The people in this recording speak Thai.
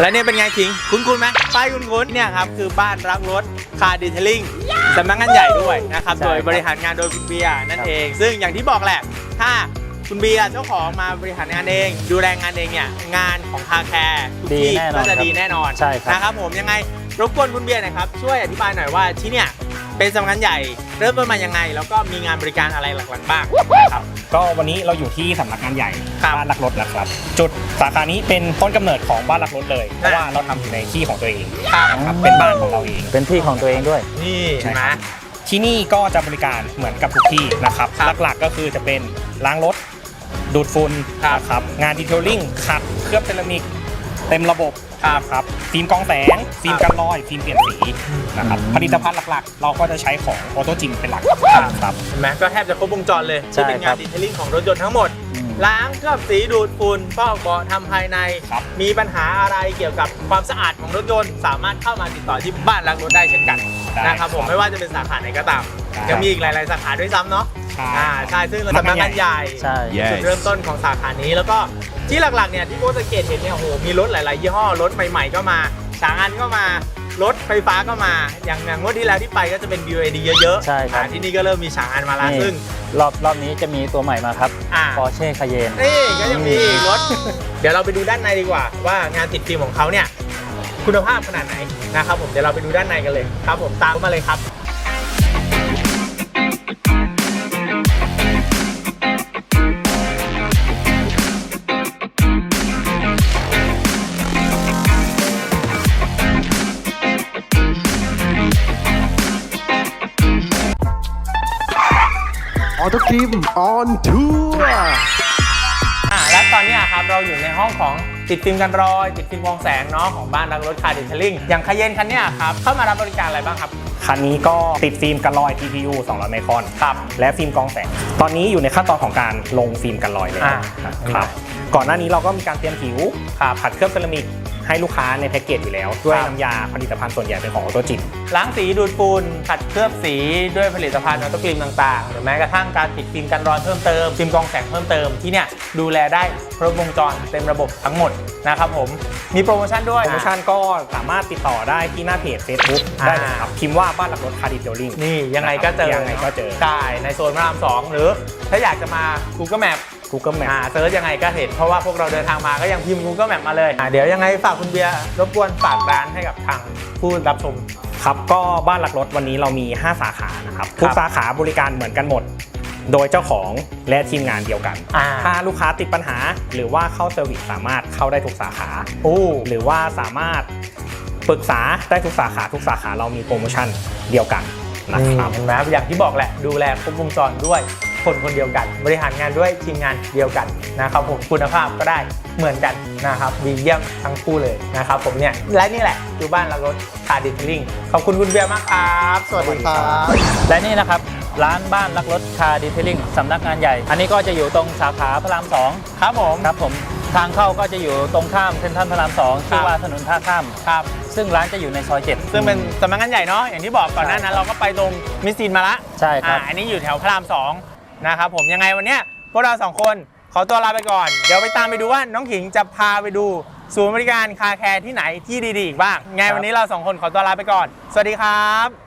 และเนี่ยเป็นไงคิง คุ้นๆไหมป้ายคุ้นๆเนี่ยครับคือบ้านรักรถคาร์ดีเทลลิ่งสำนักงานใหญ่ด้วยนะครับใช่โดยครับบริหารงานโดยคุณเบียร์นั่นครับเอง ซึ่งอย่างที่บอกแหละ ถ้าคุณเบียร์เจ้าของมาบริหารงานเอง ดูแลงานเองเนี่ยงานของคาแคร์ทุกดีที่แน่นก็อนจะครับดีแน่นอนใช่ครับนะครับผมยังไงรบกวนคุณเบียร์หน่อยครับช่วยอธิบายหน่อยว่าที่เนี่ยเป็นสำนักงานใหญ่เริ่มต้นมายังไง แล้วก็มีงานบริการอะไรหลักๆบ้างนะครับ ก็วันนี้เราอยู่ที่สำนักงานใหญ่ครับบ้านรักรถนะครับ จุดสาขานี้เป็นต้นกำเนิดของบ้านรักรถเลยเพราะว่าเราทำอยู่ในที่ของตัวเองครับครับเป็นบ้านของเราเอง เป็นที่ของตัวเองด้วย นี่ใช่เห็นไหมครับที่นี่ก็จะบริการเหมือนกับทุกที่นะครับ ครับหลักๆก็คือจะเป็นล้างรถ ดูดฝุ่นครับ นะครับ งานดีเทลลิ่งขัดเคลือบเซรามิก เต็มระบบ ครับครับ ฟิล์มกรองแสง ฟิล์มกันรอย ฟิล์มเปลี่ยนสีนะครับอืมผลิตภัณฑ์หลักๆ เราก็จะใช้ของออโตจิมเป็นหลักครับครับเห็นไหมก็แทบจะครบวงจรเลยใช่ที่เป็นคงารันบดีเทลลิ่งของรถยนต์ทั้งหมด อืม ล้างเคลือบสีดูดฝุ่นฟอกเบาะทำภายใน ครับ มีปัญหาอะไรเกี่ยวกับความสะอาดของรถยนต์ สามารถเข้ามาติดต่อที่บ้านรักรถได้เช่นกันได้นะครับผมครับไม่ว่าจะเป็นสาขาไหนก็ตามได้ยังมีอีกหลาย ๆ สาขาด้วยซ้ำเนาะใช่ อ่าใช่ซึ่งสำนักงานใหญ่ ใช่จุดเริ่มต้นของสาขานี้แล้วก็ที่หลัก ๆ เนี่ยที่โบสังเกตเห็นเนี่ยโอ้โหมีรถหลาย ๆ ยี่ห้อรถใหม่ ๆ ก็มาสางอันก็มา รถไฟฟ้าก็มา อย่างอย่างงวดที่แล้วที่ไปก็จะเป็น BYD เยอะๆใช่ครับ อ่าที่นี่ก็เริ่มมีฉางอันมาแล้วนี่ซึ่ง รอบรอบนี้จะมีตัวใหม่มาครับ อ่า Porsche Cayenne นี่ก็ยังมีอีกรถ เดี๋ยวเราไปดูด้านในดีกว่า ว่างานติดฟิล์มของเขาเนี่ย คุณภาพขนาดไหนนะครับผมเดี๋ยวเราไปดูด้านในกันเลยครับ ผมตามมาเลยครับ ออโตครีมออนทัวร์อ่าและตอนเนี้ยครับเราอยู่ในห้องของติดฟิล์มกันรอย ติดฟิล์มกรองแสงเนาะของบ้านรักรถคาร์ดิเทลลิ่งอย่างคาเยนคันเนี้ยครับเข้ามารับบริการอะไรบ้างครับ คันนี้ก็ติดฟิล์มกันรอย TPU 200 ไมครอนครับ และฟิล์มกรองแสง ตอนนี้อยู่ในขั้นตอนของการลงฟิล์มกันรอยเลยอ่า ครับ ก่อนหน้านี้เราก็มีการเตรียมผิวครับขัดเคลือบเซรามิก ให้ลูกค้าในแพ็กเกจอยู่แล้ว ด้วยครับน้ำยาผลิตภัณฑ์ส่วนใหญ่เป็นของออโตจิมล้างสีดูดฝุ่นขัดเคลือบสีด้วยผลิตภัณฑ์ออโตกรีมต่างๆ หรือแม้กระทั่งการติดฟิล์มกันรอยเพิ่มเติมฟิล์มกรองแสงเพิ่มเติมที่เนี่ยดูแลได้ครบวงจรเต็มระบบทั้งหมดนะครับผมมีโปรโมชั่นด้วยโปรโมชั่นก็สามารถติดต่อได้ที่หน้าเพจ Facebook ได้เลยครับพิมพ์ว่าบ้านหลักรถคาร์ดิเทลลิ่งนี่ยังไงก็เจอยังไงก็เจอใช่ในโซนพระรามสองหรือถ้าอยากจะมา Google Map Google Map อ่าเซิร์ชยังไงก็เห็นเพราะว่าพวกเราเดินทางมาก็ยังพิมพ์ Google Map มาเลยอ่าเดี๋ยวยังไงฝากคุณเบียร์รบกวนฝากร้านให้กับทางผู้รับชม ครับก็บ้านหลักรถวันนี้เรามี 5 สาขานะครับทุกสาขาบริการเหมือนกันหมด โดยเจ้าของและทีมงานเดียวกัน อ่า ถ้าลูกค้าติดปัญหาหรือว่าเข้าเซอร์วิสสามารถเข้าได้ทุกสาขา โอ้ หรือว่าสามารถปรึกษาได้ทุกสาขาทุกสาขาเรามีโปรโมชั่นเดียวกันนะครับเห็นไหมอย่างที่บอกแหละดูแลครบวงจรด้วย คนคนเดียวกัน บริหารงานด้วยทีมงานเดียวกันนะครับผมคุณภาพก็ได้เหมือนกันนะครับดีเยี่ยมทั้งคู่เลยนะครับผมเนี่ยและนี่แหละคือบ้านเรารถคาร์ดิทลิงขอบคุณคุณเบียร์มากครับสวัสดีครับและนี่นะครับร้านบ้านรักรถคาร์ดีเทลลิ่งสำนักงานใหญ่ อันนี้ก็จะอยู่ตรงสาขาพระรามสองครับผมครับผมทางเข้าก็จะอยู่ตรงข้ามเซ็นทรัลพระรามสองชื่อว่าถนนท่าข้ามครับซึ่งร้านจะอยู่ในซอยเจ็ดซึ่งเป็นสำนักงานใหญ่เนาะอย่างที่บอกก่อนหน้านั้นเราก็ไปตรงมิสซินมาละใช่ครับอ่าอันนี้อยู่แถวพระรามสอง นะครับผมยังไงวันเนี้ยพวกเราสองคนขอตัวลาไปก่อน เดี๋ยวไปตามไปดูว่าน้องขิงจะพาไปดูศูนย์บริการคาแคร์ที่ไหนที่ดีๆอีกบ้างไงวันนี้เราสองคนขอตัวลาไปก่อน สวัสดีครับ